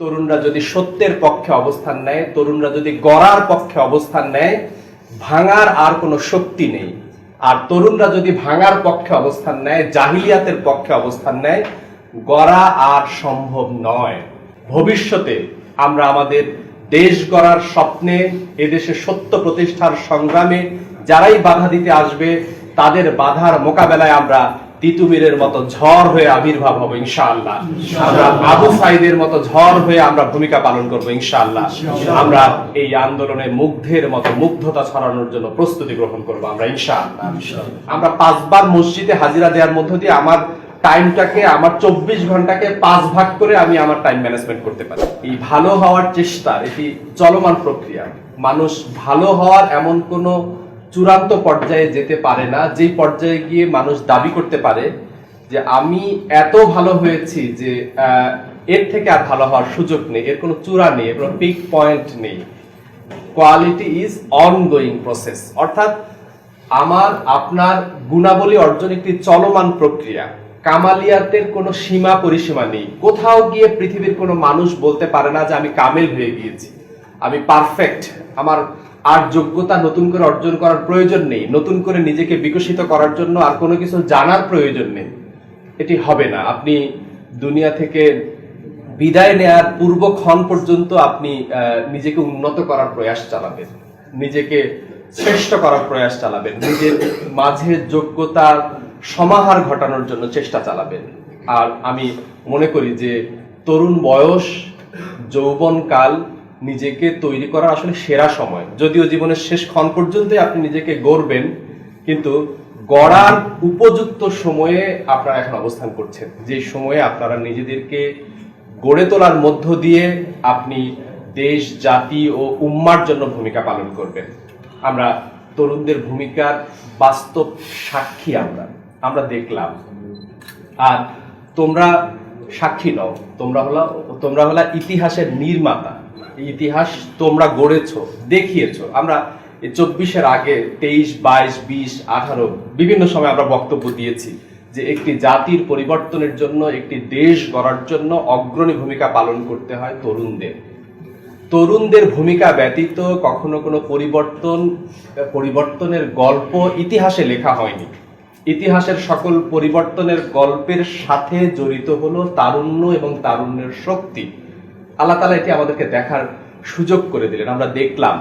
তরুণরা যদি সত্যের পক্ষে অবস্থান নেয়, তরুণরা যদি গড়ার পক্ষে অবস্থান নেয়, ভাঙার আর কোনো শক্তি নেই। আর তরুণরা যদি ভাঙার পক্ষে অবস্থান নেয়, জাহিলিয়াতের পক্ষে অবস্থান নেয়, গড়া আর সম্ভব নয়। ভবিষ্যতে আমরা আমাদের দেশ গড়ার স্বপ্নে, এদেশে সত্য প্রতিষ্ঠার সংগ্রামে যারাই বাধা দিতে আসবে, তাদের বাধার মোকাবেলায় আমরা তিতুমিরের মতো ঝড় হয়ে আবির্ভাব হব ইনশাআল্লাহ। আমরা আবু সাইদের মতো ঝড় হয়ে আমরা ভূমিকা পালন করব ইনশাআল্লাহ। আমরা এই আন্দোলনে মুগ্ধের মতো মুগ্ধতা ছড়ানোর জন্য প্রস্তুতি গ্রহণ করব আমরা ইনশাআল্লাহ। আমরা পাঁচবার মসজিদে হাজিরা দেওয়ার মধ্য দিয়ে আমার টাইমটাকে, আমার চব্বিশ ঘন্টাকে পাঁচ ভাগ করে আমি আমার টাইম ম্যানেজমেন্ট করতে পারি। এই ভালো হওয়ার চেষ্টা এটি চলমান প্রক্রিয়া। মানুষ ভালো হওয়ার এমন কোনো চূড়ান্ত পর্যায়ে যেতে পারে না, যেই পর্যায়ে গিয়ে মানুষ দাবি করতে পারে যে আমি এত ভালো হয়েছি যে এর থেকে আর ভালো হওয়ার সুযোগ নেই, এর কোনো চূড়া নেই, এর কোনো পিক পয়েন্ট নেই। কোয়ালিটি ইজ অনগোয়িং প্রসেস অর্থাৎ আমার, আপনার গুণাবলী অর্জন একটি চলমান প্রক্রিয়া। কামালিয়াতের কোনো সীমা পরিসীমা নেই। কোথাও গিয়ে পৃথিবীর কোনো মানুষ বলতে পারে না যে আমি কামেল হয়ে গিয়েছি। আমি পারফেক্ট আমার আর যোগ্যতা নতুন করে অর্জন করার প্রয়োজন নেই, নতুন করে নিজেকে বিকশিত করার জন্য আর কোনো কিছু জানার প্রয়োজন নেই। এটি হবে না। আপনি দুনিয়া থেকে বিদায় নেয়ার পূর্বক্ষণ পর্যন্ত আপনি নিজেকে উন্নত করার প্রয়াস চালাবেন। নিজেকে শ্রেষ্ঠ করার প্রয়াস চালাবেন। নিজের মাঝে যোগ্যতার সমাহার ঘটানোর জন্য চেষ্টা চালাবেন। আর আমি মনে করি যে তরুণ বয়স, যৌবনকাল নিজেকে তৈরি করার আসলে সেরা সময়। যদিও জীবনের শেষ ক্ষণ পর্যন্তই আপনি নিজেকে গড়বেন, কিন্তু গড়ার উপযুক্ত সময়ে আপনারা এখন অবস্থান করছেন। যে সময়ে আপনারা নিজেদেরকে গড়ে তোলার মধ্য দিয়ে আপনি দেশ, জাতি ও উম্মার জন্য ভূমিকা পালন করবেন। আমরা তরুণদের ভূমিকার বাস্তব সাক্ষী আমরা। আমরা দেখলাম। আর তোমরা সাক্ষী নও, তোমরা হলো তোমরা হলো ইতিহাসের নির্মাতা। ইতিহাস তোমরা গড়েছ, দেখিয়েছ। আমরা চব্বিশের আগে তেইশ, বাইশ, বিশ, আঠারো বিভিন্ন সময় আমরা বক্তব্য দিয়েছি যে একটি জাতির পরিবর্তনের জন্য, একটি দেশ গড়ার জন্য অগ্রণী ভূমিকা পালন করতে হয় তরুণদের। তরুণদের ভূমিকা ব্যতীত কখনো কোনো পরিবর্তন, পরিবর্তনের গল্প ইতিহাসে লেখা হয়নি। ইতিহাসের সকল পরিবর্তনের গল্পের সাথে জড়িত হলো তারুণ্য এবং তারুণ্যের শক্তি। আল্লাহ তালা এটি আমাদেরকে দেখার সুযোগ করে দিলেন। আমরা দেখলাম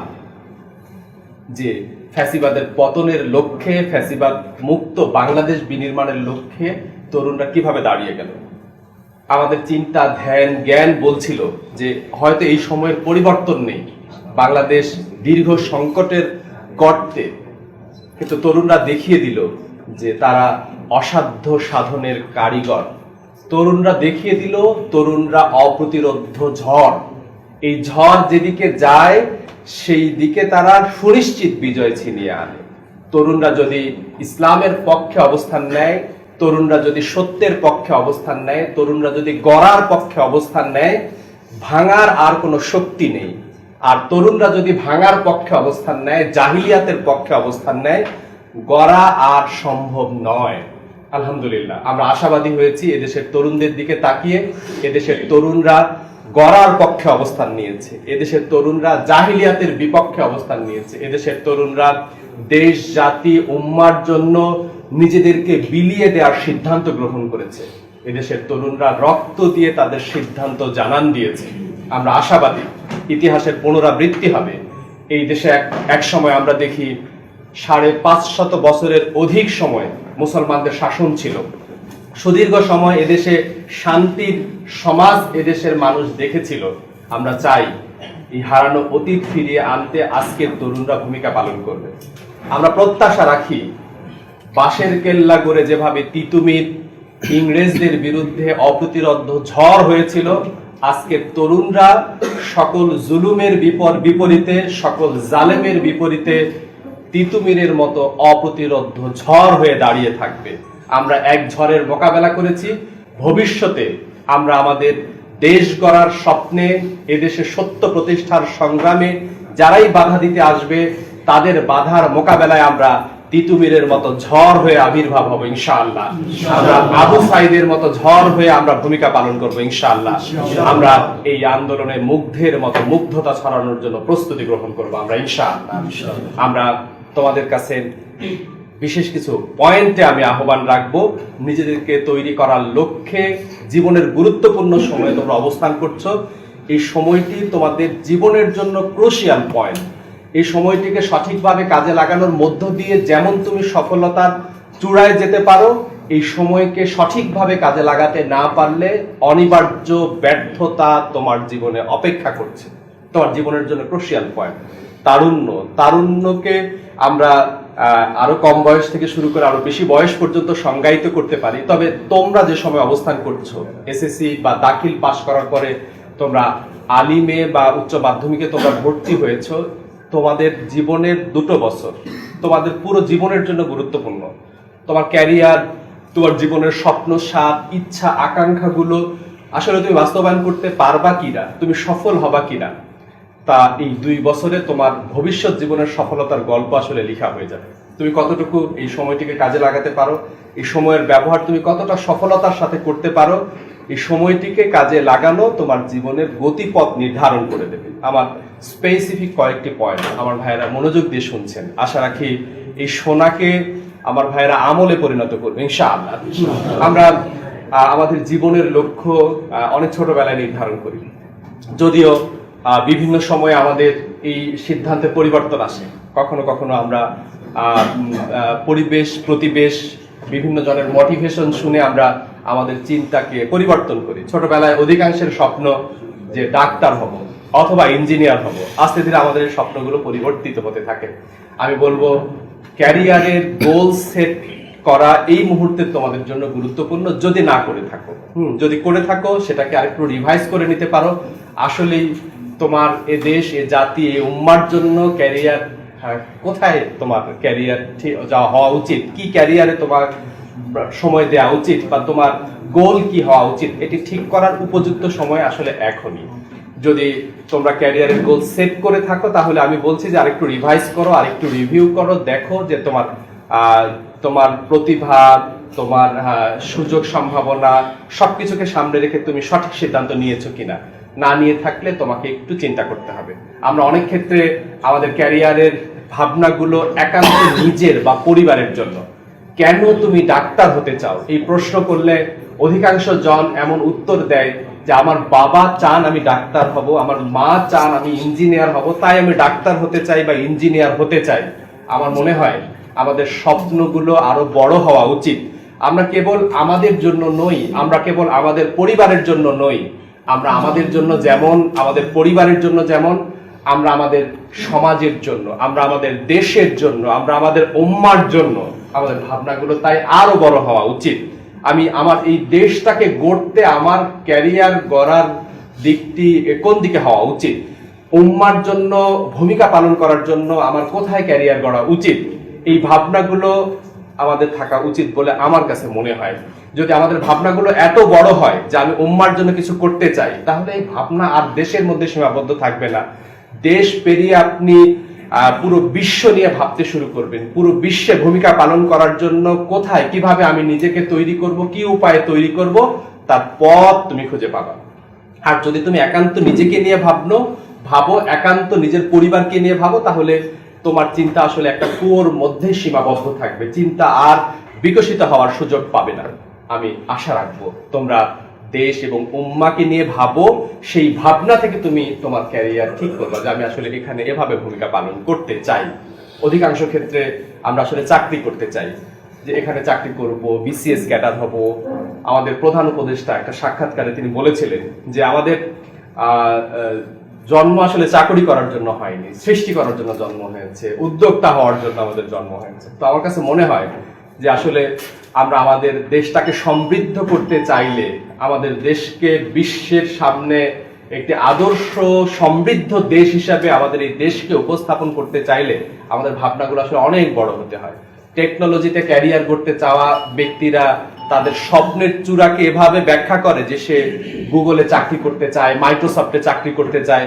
যে ফ্যাসিবাদের পতনের লক্ষ্যে ফ্যাসিবাদ মুক্ত বাংলাদেশ বিনির্মাণের লক্ষ্যে তরুণরা কীভাবে দাঁড়িয়ে গেল। আমাদের চিন্তা, ধ্যান, জ্ঞান বলছিল যে হয়তো এই সময়ের পরিবর্তন নেই। বাংলাদেশ দীর্ঘ সংকটের গর্তে। কিন্তু তরুণরা দেখিয়ে দিল যে তারা অসাধ্য সাধনের কারিগর। তরুণরা দেখিয়ে দিল, তরুণরা অপ্রতিরোধ্য ঝড়। এই ঝড় যেদিকে যায়, সেই দিকে তারা সুনিশ্চিত বিজয় ছিনিয়ে আনে। তরুণরা যদি ইসলামের পক্ষে অবস্থান নেয়, তরুণরা যদি সত্যের পক্ষে অবস্থান নেয়, তরুণরা যদি গড়ার পক্ষে অবস্থান নেয়, ভাঙার আর কোনো শক্তি নেই। আর তরুণরা যদি ভাঙার পক্ষে অবস্থান নেয়, জাহিলিয়াতের পক্ষে অবস্থান নেয়, গড়া আর সম্ভব নয়। আলহামদুলিল্লাহ। আমরা আশাবাদী হয়েছি এদেশের তরুণদের দিকে তাকিয়ে, এদেশের তরুণরা গড়ার পক্ষে অবস্থান নিয়েছে, এদেশের তরুণরা জাহিলিয়াতের বিপক্ষে অবস্থান নিয়েছে, এদেশের তরুণরা দেশ, জাতি, উম্মার জন্য নিজেদেরকে বিলিয়ে দেওয়ার সিদ্ধান্ত গ্রহণ করেছে, এদেশের তরুণরা রক্ত দিয়ে তাদের সিদ্ধান্ত জানান দিয়েছে। আমরা আশাবাদী, ইতিহাসের পুনরাবৃত্তি হবে, এই দেশে এক সময় আমরা দেখি সাড়ে পাঁচশত বছরের অধিক সময় মুসলমানদের শাসন ছিল। সুদীর্ঘ সময় এদেশে শান্তির সমাজ এদেশের মানুষ দেখেছিল। আমরা চাই এই হারানো অতীত ফিরিয়ে আনতে আজকের তরুণরা ভূমিকা পালন করবে। আমরা প্রত্যাশা রাখি, বাঁশের কেল্লা করে যেভাবে তিতুমির ইংরেজদের বিরুদ্ধে অপ্রতিরোধ ঝড় হয়েছিল, আজকের তরুণরা সকল জুলুমের বিপর বিপরীতে সকল জালেমের বিপরীতে তিতুমিরের মতো অপ্রতিরোধ ঝড় হয়ে দাঁড়িয়ে থাকবে। আমরা এক ঝড়ের মোকাবেলা করেছি। ভবিষ্যতে আমরা আমাদের দেশ গড়ার স্বপ্নে, এদেশে সত্য প্রতিষ্ঠার সংগ্রামে যারাই বাধা দিতে আসবে, তাদের বাধার মোকাবেলায় আমরা তিতুমিরের মতো ঝড় হয়ে আবির্ভাব হব ইনশাআল্লাহ। আমরা আবু সাইদের মতো ঝড় হয়ে আমরা ভূমিকা পালন করব ইনশাআল্লাহ। আমরা এই আন্দোলনে মুগ্ধের মতো মুগ্ধতা ছড়ানোর জন্য প্রস্তুতি গ্রহণ করব আমরা ইনশাআল্লাহ। আমরা তোমাদের কাছে বিশেষ কিছু পয়েন্টে আমি আহ্বান রাখব। নিজেদেরকে তৈরি করার লক্ষ্যে জীবনের গুরুত্বপূর্ণ সময়ে তোমরা অবস্থান করছ। এই সময়টি তোমাদের জীবনের জন্য ক্রুশিয়াল পয়েন্ট এই সময়টিকে সঠিকভাবে কাজে লাগানোর মধ্য দিয়ে যেমন তুমি সফলতার চূড়ায় যেতে পারো, এই সময়কে সঠিকভাবে কাজে লাগাতে না পারলে অনিবার্য ব্যর্থতা তোমার জীবনে অপেক্ষা করছে। তোমার জীবনের জন্য ক্রুশিয়াল পয়েন্ট তারুণ্য। তারুণ্যকে আমরা আরও কম বয়স থেকে শুরু করে আরও বেশি বয়স পর্যন্ত সংজ্ঞায়িত করতে পারি। তবে তোমরা যে সময় অবস্থান করছ, এসএসসি বা দাখিল পাশ করার পরে তোমরা আলিমে বা উচ্চ মাধ্যমিকে তোমরা ভর্তি হয়েছো, তোমাদের জীবনের দুটো বছর। তোমাদের পুরো জীবনের জন্য গুরুত্বপূর্ণ। তোমার ক্যারিয়ার, তোমার জীবনের স্বপ্ন, স্বাদ, ইচ্ছা, আকাঙ্ক্ষাগুলো আসলে তুমি বাস্তবায়ন করতে পারবা কিনা? তুমি সফল হবা কিনা? তা এই দুই বছরে তোমার ভবিষ্যৎ জীবনের সফলতার গল্প আসলে লেখা হয়ে যাবে। তুমি কতটুকু এই সময়টিকে কাজে লাগাতে পারো? এই সময়ের ব্যবহার তুমি কতটা সফলতার সাথে করতে পারো? এই সময়টিকে কাজে লাগানো তোমার জীবনের গতিপথ নির্ধারণ করে দেবে। আমার স্পেসিফিক কয়েকটি পয়েন্ট আমার ভাইয়েরা মনোযোগ দিয়ে শুনছেন। আশা রাখি এই সোনাকে আমার ভাইয়েরা আমলে পরিণত করবে, ইনশাআল্লাহ। আমরা আমাদের জীবনের লক্ষ্য অনেক ছোটবেলায় নির্ধারণ করি। যদিও বিভিন্ন সময়ে আমাদের এই সিদ্ধান্তে পরিবর্তন আসে। কখনো কখনো আমরা পরিবেশ, প্রতিবেশ, বিভিন্ন জনের মোটিভেশন শুনে আমরা আমাদের চিন্তাকে পরিবর্তন করি। ছোটবেলায় অধিকাংশের স্বপ্ন যে ডাক্তার হব অথবা ইঞ্জিনিয়ার হব। আস্তে ধীরে আমাদের স্বপ্নগুলো পরিবর্তিত হতে থাকে। আমি বলব ক্যারিয়ারের গোল সেট করা এই মুহূর্তে তোমাদের জন্য গুরুত্বপূর্ণ যদি না করে থাকো। হুম, যদি করে থাকো, সেটাকে আরেকটু রিভাইজ করে নিতে পারো। আসলেই তোমার এ দেশ, এ জাতি, এ উম্মার জন্য ক্যারিয়ার কোথায় তোমার ক্যারিয়ার যাওয়া হওয়া উচিত? কি ক্যারিয়ারে তোমার সময় দেওয়া উচিত বা তোমার গোল কি হওয়া উচিত? এটি ঠিক করার উপযুক্ত সময় আসলে এখনই। যদি তোমরা ক্যারিয়ারের গোল সেট করে থাকো, তাহলে আমি বলছি যে আরেকটু রিভাইজ করো, আরেকটু রিভিউ করো, দেখো যে তোমার তোমার প্রতিভা, তোমার সুযোগ সম্ভাবনা, সবকিছুকে সামনে রেখে তুমি সঠিক সিদ্ধান্ত নিয়েছো কিনা। না নিয়ে থাকলে তোমাকে একটু চিন্তা করতে হবে। আমরা অনেক ক্ষেত্রে আমাদের ক্যারিয়ারের ভাবনাগুলো একান্ত নিজের বা পরিবারের জন্য। কেন তুমি ডাক্তার হতে চাও? এই প্রশ্ন করলে অধিকাংশ জন এমন উত্তর দেয় যে, আমার বাবা চান আমি ডাক্তার হব, আমার মা চান আমি ইঞ্জিনিয়ার হব, তাই আমি ডাক্তার হতে চাই বা ইঞ্জিনিয়ার হতে চাই। আমার মনে হয় আমাদের স্বপ্নগুলো আরও বড় হওয়া উচিত। আমরা কেবল আমাদের জন্য নই, আমরা কেবল আমাদের পরিবারের জন্য নই। আমরা আমাদের জন্য যেমন, আমাদের পরিবারের জন্য যেমন, আমরা আমাদের সমাজের জন্য, আমরা আমাদের দেশের জন্য, আমরা আমাদের উম্মার জন্য আমাদের ভাবনাগুলো তাই আরও বড় হওয়া উচিত। আমি আমার এই দেশটাকে গড়তে আমার ক্যারিয়ার গড়ার দিকটি কোন দিকে হওয়া উচিত? উম্মার জন্য, ভূমিকা পালন করার জন্য আমার কোথায় ক্যারিয়ার গড়া উচিত? এই ভাবনাগুলো আমাদের থাকা উচিত বলে আমার কাছে মনে হয়। যদি আমাদের ভাবনাগুলো এত বড় হয় যে আমি উম্মার জন্য কিছু করতে চাই, তাহলে এই ভাবনা আর দেশের মধ্যে সীমাবদ্ধ থাকবে না। দেশ পেরিয়ে আপনি পুরো বিশ্ব নিয়ে ভাবতে শুরু করবেন। পুরো বিশ্বে ভূমিকা পালন করার জন্য কোথায়, কীভাবে আমি নিজেকে তৈরি করব, কি উপায়ে তৈরি করব, তার পথ তুমি খুঁজে পাবা। আর যদি তুমি একান্ত নিজেকে নিয়ে ভাবনো, ভাবো, একান্ত নিজের পরিবারকে নিয়ে ভাবো, তাহলে তোমার চিন্তা আসলে একটা কুয়োর মধ্যে সীমাবদ্ধ থাকবে। চিন্তা আর বিকশিত হওয়ার সুযোগ পাবে না। আমি আশা রাখব। তোমরা দেশ এবং উম্মাকে নিয়ে ভাবো, সেই ভাবনা থেকে তুমি তোমার ক্যারিয়ার ঠিক করবা যে আমি আসলে এখানে এভাবে ভূমিকা পালন করতে চাই। অধিকাংশ ক্ষেত্রে আমরা আসলে চাকরি করতে চাই। যে এখানে চাকরি করব বিসিএস ক্যাডার হব। আমাদের প্রধান উপদেষ্টা একটা সাক্ষাৎকারে তিনি বলেছিলেন যে আমাদের জন্ম আসলে চাকরি করার জন্য হয়নি, সৃষ্টি করার জন্য জন্ম হয়েছে, উদ্যোক্তা হওয়ার জন্য আমাদের জন্ম হয়েছে। তো আমার কাছে মনে হয় যে আসলে আমরা আমাদের দেশটাকে সমৃদ্ধ করতে চাইলে আমাদের দেশকে বিশ্বের সামনে একটি আদর্শ, সমৃদ্ধ দেশ হিসাবে আমাদের এই দেশকে উপস্থাপন করতে চাইলে আমাদের ভাবনাগুলো আসলে অনেক বড় হতে হয়। টেকনোলজিতে ক্যারিয়ার করতে চাওয়া ব্যক্তিরা তাদের স্বপ্নের চূড়াকে এভাবে ব্যাখ্যা করে যে সে গুগলে চাকরি করতে চায়, মাইক্রোসফটে চাকরি করতে চায়।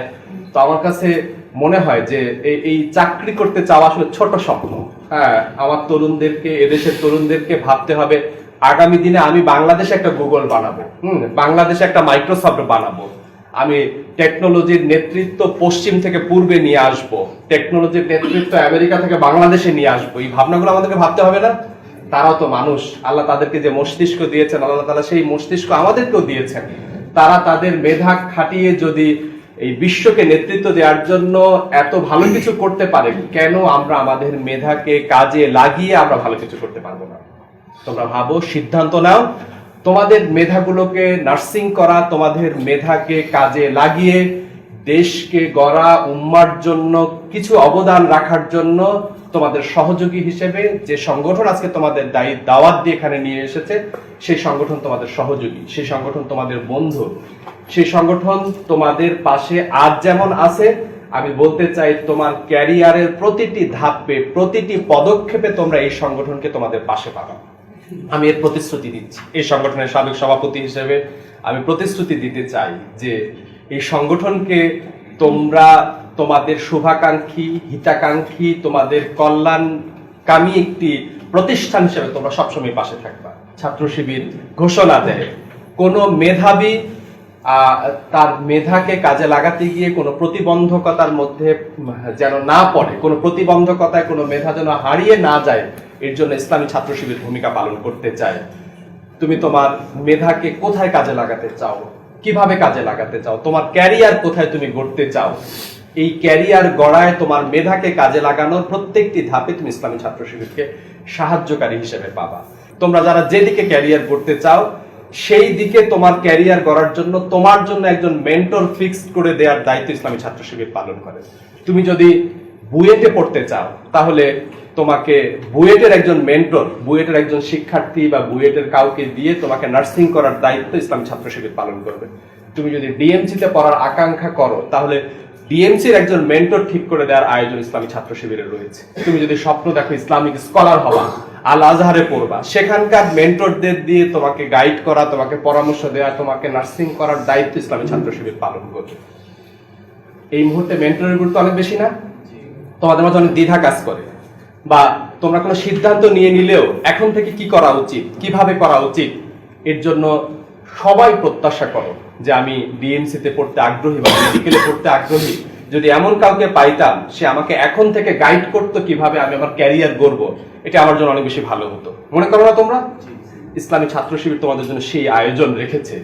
তো আমার কাছে মনে হয় যে এই- চাকরি করতে চাওয়া আসলে ছোট স্বপ্ন। হ্যাঁ আমার তরুণদেরকে, এদেশের তরুণদেরকে ভাবতে হবে, আগামী দিনে আমি বাংলাদেশে একটা গুগল বানাবো, হুম, বাংলাদেশে একটা মাইক্রোসফট বানাবো। আমি টেকনোলজির নেতৃত্ব পশ্চিম থেকে পূর্বে নিয়ে আসব টেকনোলজির নেতৃত্ব আমেরিকা থেকে বাংলাদেশে নিয়ে আসব। এই ভাবনাগুলো আমাদেরকে ভাবতে হবে না? তারাও তো মানুষ। আল্লাহ তাদেরকে যে মস্তিষ্ক দিয়েছেন, আল্লাহ তালা সেই মস্তিষ্ক আমাদেরকেও দিয়েছেন। তারা তাদের মেধা খাটিয়ে যদি এই বিশ্বকে নেতৃত্ব দেওয়ার জন্য এত ভালো কিছু করতে পারে কেন আমরা আমাদের মেধাকে কাজে লাগিয়ে আমরা ভালো কিছু করতে পারব না? তোমরা ভাবো, সিদ্ধান্ত নাও। তোমাদের মেধাগুলোকে নার্সিং করা, তোমাদের মেধাকে কাজে লাগিয়ে দেশকে গড়া, উম্মার জন্য কিছু অবদান রাখার জন্য তোমাদের সহযোগী হিসেবে যে সংগঠন আজকে তোমাদের দায়ী দাওয়াত দিয়ে এখানে নিয়ে এসেছে সেই সংগঠন তোমাদের সহযোগী, সেই সংগঠন তোমাদের বন্ধু, সেই সংগঠন তোমাদের পাশে আজ যেমন আছে, আমি বলতে চাই তোমার ক্যারিয়ারের প্রতিটি ধাপে, প্রতিটি পদক্ষেপে তোমরা এই সংগঠনকে তোমাদের পাশে পাবা আমি এর প্রতিশ্রুতি দিচ্ছি। এই সংগঠনের সাবেক সভাপতি হিসেবে আমি প্রতিশ্রুতি দিতে চাই যে এই সংগঠনকে তোমরা তোমাদের শুভাকাঙ্ক্ষী, হিতাকাঙ্ক্ষী, তোমাদের কল্যাণকামী একটি প্রতিষ্ঠান হিসেবে তোমরা সবসময় পাশে থাকবা। ছাত্র শিবির ঘোষণা দেয়। কোনো মেধাবী তার মেধাকে কাজে লাগাতে গিয়ে কোনো প্রতিবন্ধকতার মধ্যে যেন না পড়ে, কোনো প্রতিবন্ধকতায় কোনো মেধা যেন হারিয়ে না যায়, এর জন্য ইসলামী ছাত্র শিবির ভূমিকা পালন করতে চায়। তুমি তোমার মেধাকে কোথায় কাজে লাগাতে চাও? কীভাবে কাজে লাগাতে চাও? তোমার ক্যারিয়ার কোথায় তুমি গড়তে চাও? এই ক্যারিয়ার গড়ায় তোমার মেধাকে কাজে লাগানোর প্রত্যেকটি ধাপে তুমি ইসলামী ছাত্র শিবিরকে সাহায্যকারী হিসেবে পাবা। তোমরা যারা যেদিকে ক্যারিয়ার করতে চাও, সেই দিকে তোমার ক্যারিয়ার গড়ার জন্য তোমার জন্য একজন মেন্টর ফিক্স করে দেওয়ার দায়িত্ব ইসলামী ছাত্র শিবির পালন করে। তুমি যদি বুয়েটে পড়তে চাও, তাহলে তোমাকে বুয়েটের একজন মেন্টর, বুয়েটের একজন শিক্ষার্থী বা বুয়েটের কাউকে দিয়ে তোমাকে নার্সিং করার দায়িত্ব ইসলাম ছাত্র শিবির পালন করবে। তুমি যদি ডিএমসি তে পড়ার আকাঙ্ক্ষা করো, তাহলে ডিএমসির একজন মেন্টর ঠিক করে দেওয়ার আয়োজন ইসলামী ছাত্র শিবিরে রয়েছে। তুমি যদি স্বপ্ন দেখো ইসলামিক স্কলার হওয়া আল আজহারে পড়বা, সেখানকার মেন্টরদের দিয়ে তোমাকে গাইড করা, তোমাকে পরামর্শ দেওয়া তোমাকে নার্সিং করার দায়িত্ব ইসলামী ছাত্র শিবির পালন করবে। এই মুহূর্তে মেন্টরের গুরুত্ব অনেক বেশি না? তোমাদের মাঝে অনেক দ্বিধা কাজ করে। বা তোমরা কোনো সিদ্ধান্ত নিয়ে নিলেও এখন থেকে কি করা উচিত, কীভাবে করা উচিত, এর জন্য সবাই প্রত্যাশা করো। যে আমি ডিএমসি তে পড়তে আগ্রহী বা মেডিকেলে পড়তে আগ্রহী যদি এমন কাউকে পাইতাম সে আমাকে এখন থেকে গাইড করতো কীভাবে আমি আমার ক্যারিয়ার গড়ব এটা আমার জন্য অনেক বেশি ভালো হতো। মনে করো না তোমরা? ইসলামী ছাত্র শিবির তোমাদের জন্য সেই আয়োজন রেখেছে।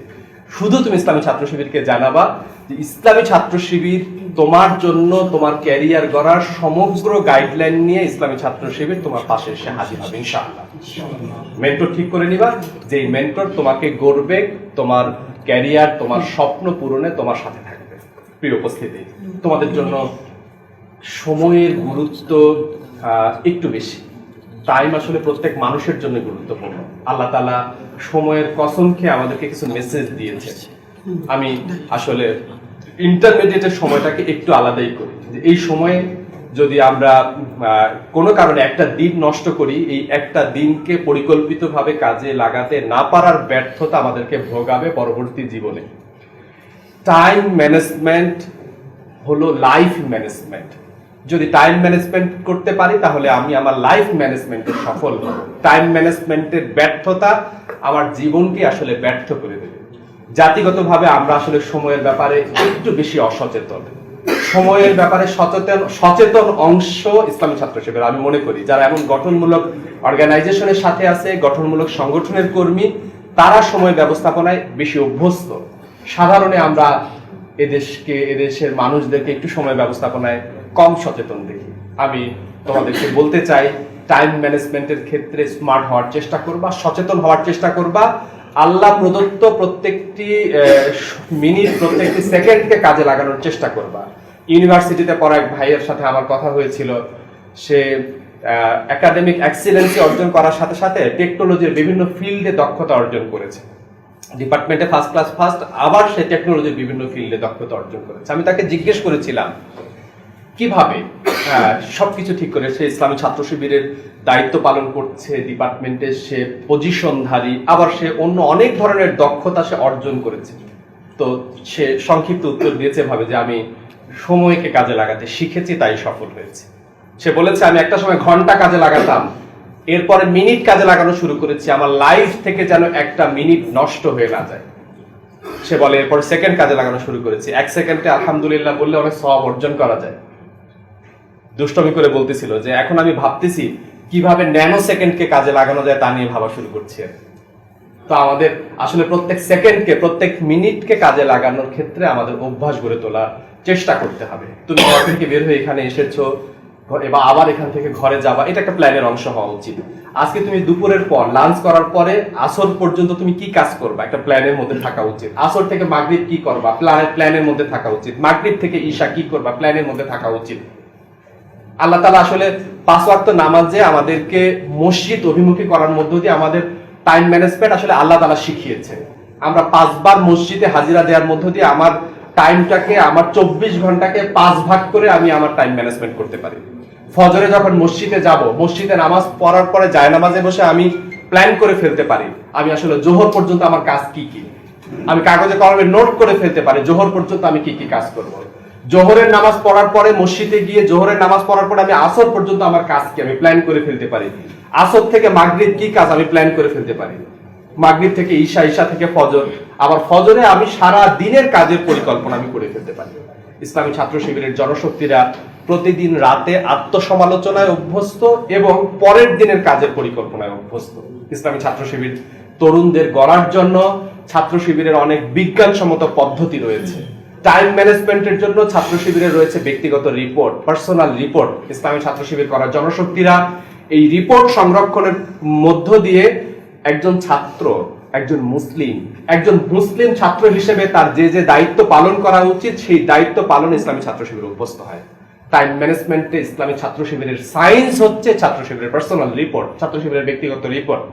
শুধু তুমি ইসলামী ছাত্র শিবিরকে জানাবা যে ইসলামী ছাত্র শিবির তোমার জন্য তোমার ক্যারিয়ার গড়ার সমগ্র গাইডলাইন নিয়ে ইসলামী ছাত্র শিবির তোমার পাশে এসে হাজির হবে ইনশাআল্লাহ। মেন্টর ঠিক করে নিবা যে মেন্টর তোমাকে গড়বে তোমার ক্যারিয়ার তোমার স্বপ্ন পূরণে তোমার সাথে থাকবে। প্রিয় উপস্থিতি, তোমাদের জন্য সময়ের গুরুত্ব একটু বেশি। টাইম আসলে প্রত্যেক মানুষের জন্য গুরুত্বপূর্ণ। আল্লাহ তালা সময়ের কসম খেয়ে আমাদেরকে কিছু মেসেজ দিয়েছে। আমি আসলে ইন্টারমিডিয়েটের সময়টাকে একটু আলাদাই করি। যে এই সময়ে যদি আমরা কোনো কারণে একটা দিন নষ্ট করি, এই একটা দিনকে পরিকল্পিতভাবে কাজে লাগাতে না পারার ব্যর্থতা আমাদেরকে ভোগাবে পরবর্তী জীবনে। টাইম ম্যানেজমেন্ট হলো লাইফ ম্যানেজমেন্ট যদি টাইম ম্যানেজমেন্ট করতে পারি, তাহলে আমি আমার লাইফ ম্যানেজমেন্টে সফল হব। টাইম ম্যানেজমেন্টের ব্যর্থতা আমার জীবনকে আসলে ব্যর্থ করে দেবে। জাতিগতভাবে আমরা আসলে সময়ের ব্যাপারে একটু বেশি অসচেতন। সময়ের ব্যাপারে সচেতন সচেতন অংশ ইসলামী ছাত্র শিবির আমি মনে করি। যারা এমন গঠনমূলক অর্গানাইজেশনের সাথে আছে, গঠনমূলক সংগঠনের কর্মী, তারা সময় ব্যবস্থাপনায় বেশি অভ্যস্ত। সাধারণে আমরা এদেশকে, এদেশের মানুষদেরকে একটু সময় ব্যবস্থাপনায় কম সচেতন দেখি। আমি তোমাদেরকে বলতে চাই টাইম ম্যানেজমেন্টের ক্ষেত্রে স্মার্ট হওয়ার চেষ্টা করবা, সচেতন হওয়ার চেষ্টা করবা। আল্লাহ প্রদত্ত প্রত্যেকটি মিনিট প্রত্যেকটি সেকেন্ডকে কাজে লাগানোর চেষ্টা করবা। ইউনিভার্সিটিতে পড়া এক ভাইয়ের সাথে আমার কথা হয়েছিল। সে একাডেমিক এক্সিলেন্সি অর্জন করার সাথে সাথে টেকনোলজির বিভিন্ন ফিল্ডে দক্ষতা অর্জন করেছে। ডিপার্টমেন্টে ফার্স্ট ক্লাস ফার্স্ট আবার সে টেকনোলজির বিভিন্ন ফিল্ডে দক্ষতা অর্জন করেছে। আমি তাকে জিজ্ঞেস করেছিলাম কীভাবে? আহ, সবকিছু ঠিক করে সে ইসলামী ছাত্র শিবিরের দায়িত্ব পালন করছে ডিপার্টমেন্টে সে পজিশনধারী আবার সে অন্য অনেক ধরনের দক্ষতা সে অর্জন করেছে। তো সে সংক্ষিপ্ত উত্তর দিয়েছে ভাবে যে আমি সময়কে কাজে লাগাতে শিখেছি, তাই সফল হয়েছে। সে বলেছে, আমি একটা সময় ঘণ্টা কাজে লাগাতাম, এরপরে মিনিট কাজে লাগানো শুরু করেছি, আমার লাইফ থেকে যেন একটা মিনিট নষ্ট হয়ে না যায়। সে বলে, এরপর সেকেন্ড কাজে লাগানো শুরু করেছি। এক সেকেন্ডে আলহামদুলিল্লাহ বললে অনেক সব অর্জন করা যায়। দুষ্টমি করে বলতেছিল যে, এখন আমি ভাবতেছি, কীভাবে ন্যানো সেকেন্ডকে কাজে লাগানো যায় তা নিয়ে ভাবা শুরু করছি তো আমাদের আসলে প্রত্যেক সেকেন্ডকে, প্রত্যেক মিনিটকে কাজে লাগানোর ক্ষেত্রে আমাদের অভ্যাস গড়ে তোলার চেষ্টা করতে হবে। তুমি ঘর থেকে বের হয়ে এখানে এসেছ এবার আবার এখান থেকে ঘরে যাবা, এটা একটা প্ল্যানের অংশ হওয়া উচিত। আজকে তুমি দুপুরের পর লাঞ্চ করার পরে আসর পর্যন্ত তুমি কি কাজ করবা? একটা প্ল্যানের মধ্যে থাকা উচিত। আসর থেকে মাগরিব কি করবা? প্ল্যানের প্ল্যানের মধ্যে থাকা উচিত। মাগরিব থেকে ঈশা কি করবা? প্ল্যানের মধ্যে থাকা উচিত। আল্লাহ তালা আসলে পাঁচ ওয়াক্ত নামাজে আমাদেরকে মসজিদ অভিমুখী করার মধ্য দিয়ে আমাদের টাইম ম্যানেজমেন্ট আসলে আল্লাহ তালা শিখিয়েছে আমরা পাঁচবার মসজিদে হাজিরা দেওয়ার মধ্য দিয়ে আমার টাইমটাকে, আমার চব্বিশ ঘন্টাকে পাঁচ ভাগ করে আমি আমার টাইম ম্যানেজমেন্ট করতে পারি। ফজরে যখন মসজিদে যাব, মসজিদে নামাজ পড়ার পরে যায় নামাজে বসে আমি প্ল্যান করে ফেলতে পারি, আমি আসলে জোহর পর্যন্ত আমার কাজ কি কি। আমি কাগজে কলমে নোট করে ফেলতে পারি, জোহর পর্যন্ত আমি কি কি কাজ করব। জোহরের নামাজ পড়ার পরে মসজিদে গিয়ে জোহরের নামাজ পড়ার পরে আমি আসর পর্যন্ত আমার কাজ কি আমি প্ল্যান করে ফেলতে পারি। আসর থেকে মাগরিব কি কাজ আমি প্ল্যান করে ফেলতে পারি? মাগরিব থেকে ঈশা ঈশা থেকে ফজর আবার ফজরে আমি সারা দিনের কাজের পরিকল্পনা আমি করে ফেলতে পারি। ইসলামী ছাত্র শিবিরের জনশক্তিরা প্রতিদিন রাতে আত্মসমালোচনায় অভ্যস্ত এবং পরের দিনের কাজের পরিকল্পনায় অভ্যস্ত। ইসলামী ছাত্র শিবির তরুণদের গড়ার জন্য ছাত্র শিবিরের অনেক বিজ্ঞানসম্মত পদ্ধতি রয়েছে। টাইম ম্যানেজমেন্টের জন্য ছাত্র শিবিরে রয়েছে ব্যক্তিগত রিপোর্ট পার্সোনাল রিপোর্ট ইসলামী ছাত্র শিবির করার জনশক্তিরা এই রিপোর্ট সংরক্ষণের মধ্য দিয়ে একজন ছাত্র একজন মুসলিম একজন মুসলিম ছাত্র হিসেবে তার যে যে দায়িত্ব পালন করা উচিত, সেই দায়িত্ব পালন ইসলামী ছাত্র শিবিরে অভ্যস্ত হয়। টাইম ম্যানেজমেন্টে ইসলামী ছাত্র শিবিরের সায়েন্স হচ্ছে ছাত্র শিবিরের পার্সোনাল রিপোর্ট ছাত্র শিবিরের ব্যক্তিগত রিপোর্ট